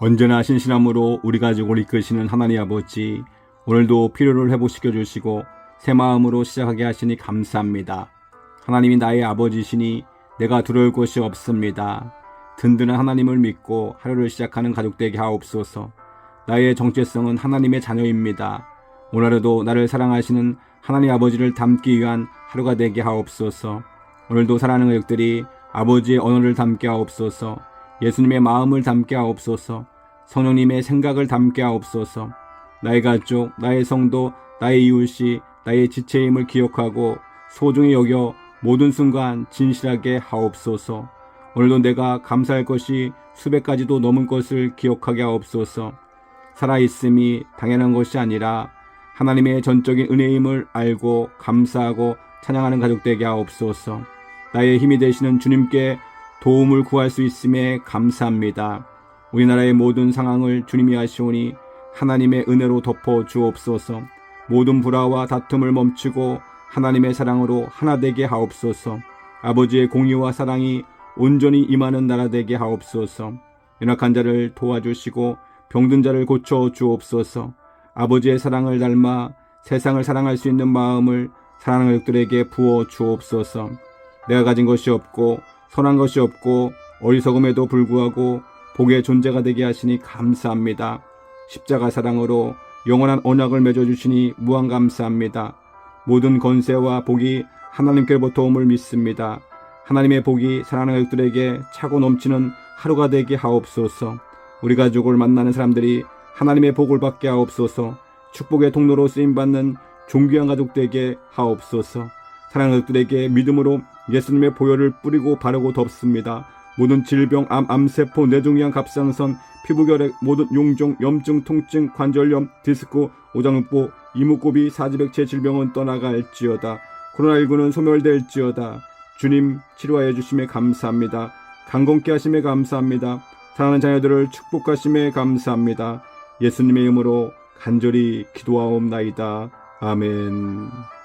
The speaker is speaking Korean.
언제나 신실함으로 우리 가족을 이끄시는 하나님 아버지, 오늘도 필요를 회복시켜 주시고 새 마음으로 시작하게 하시니 감사합니다. 하나님이 나의 아버지시니 내가 두려울 것이 없습니다. 든든한 하나님을 믿고 하루를 시작하는 가족 되게 하옵소서. 나의 정체성은 하나님의 자녀입니다. 오늘도 나를 사랑하시는 하나님 아버지를 담기 위한 하루가 되게 하옵소서. 오늘도 사랑하는 가족들이 아버지의 언어를 담게 하옵소서. 예수님의 마음을 담게 하옵소서. 성령님의 생각을 담게 하옵소서. 나의 가족, 나의 성도, 나의 이웃이 나의 지체임을 기억하고 소중히 여겨 모든 순간 진실하게 하옵소서. 오늘도 내가 감사할 것이 수백 가지도 넘은 것을 기억하게 하옵소서. 살아있음이 당연한 것이 아니라 하나님의 전적인 은혜임을 알고 감사하고 찬양하는 가족 되게 하옵소서. 나의 힘이 되시는 주님께 도움을 구할 수 있음에 감사합니다. 우리나라의 모든 상황을 주님이 하시오니 하나님의 은혜로 덮어 주옵소서. 모든 불화와 다툼을 멈추고 하나님의 사랑으로 하나 되게 하옵소서. 아버지의 공의와 사랑이 온전히 임하는 나라 되게 하옵소서. 연약한 자를 도와주시고 병든 자를 고쳐 주옵소서. 아버지의 사랑을 닮아 세상을 사랑할 수 있는 마음을 사랑하는 가족들에게 부어 주옵소서. 내가 가진 것이 없고 선한 것이 없고 어리석음에도 불구하고 복의 존재가 되게 하시니 감사합니다. 십자가 사랑으로 영원한 언약을 맺어주시니 무한 감사합니다. 모든 건세와 복이 하나님께로부터 옴을 믿습니다. 하나님의 복이 사랑하는 가족들에게 차고 넘치는 하루가 되게 하옵소서. 우리 가족을 만나는 사람들이 하나님의 복을 받게 하옵소서. 축복의 통로로 쓰임받는 존귀한 가족 되게 하옵소서. 사랑하는 가족들에게 믿음으로 예수님의 보혈을 뿌리고 바르고 덮습니다. 모든 질병, 암, 암세포, 뇌종양, 갑상선, 피부결핵, 모든 용종, 염증, 통증, 관절염, 디스크, 오장육부, 이목구비, 사지백체 질병은 떠나갈지어다. 코로나19는 소멸될지어다. 주님 치료하여 주심에 감사합니다. 강건케 하심에 감사합니다. 사랑하는 자녀들을 축복하심에 감사합니다. 예수님의 이름으로 간절히 기도하옵나이다. 아멘.